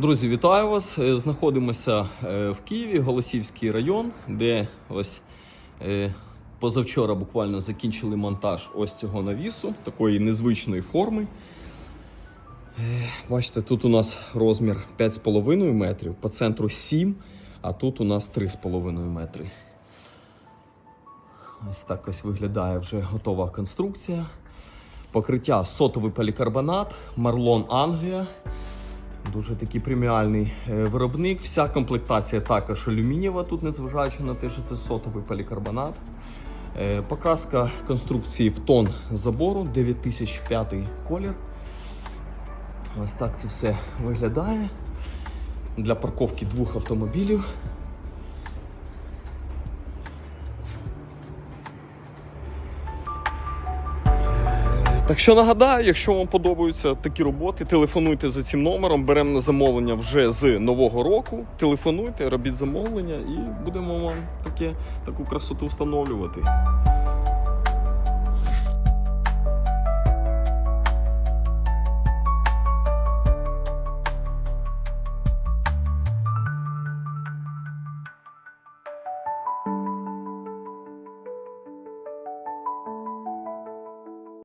Друзі, вітаю вас! Е, Знаходимося е, в Києві, Голосівський район, де ось е, позавчора буквально закінчили монтаж ось цього навісу, такої незвичної форми. Бачите, тут у нас розмір 5,5 метрів, по центру 7, а тут у нас 3,5 метри. Ось так ось виглядає вже готова конструкція. Покриття сотовий полікарбонат, Марлон Англія. Дуже такий преміальний е, виробник. Вся комплектація також алюмінієва, тут незважаючи на те, що це сотовий полікарбонат. Е, Покраска конструкції в тон забору 9005 колір. Ось так це все виглядає. Для парковки двох автомобілів. Так що нагадаю, якщо вам подобаються такі роботи, телефонуйте за цим номером, беремо на замовлення вже з нового року. Телефонуйте, робіть замовлення і будемо вам таке, таку красоту встановлювати.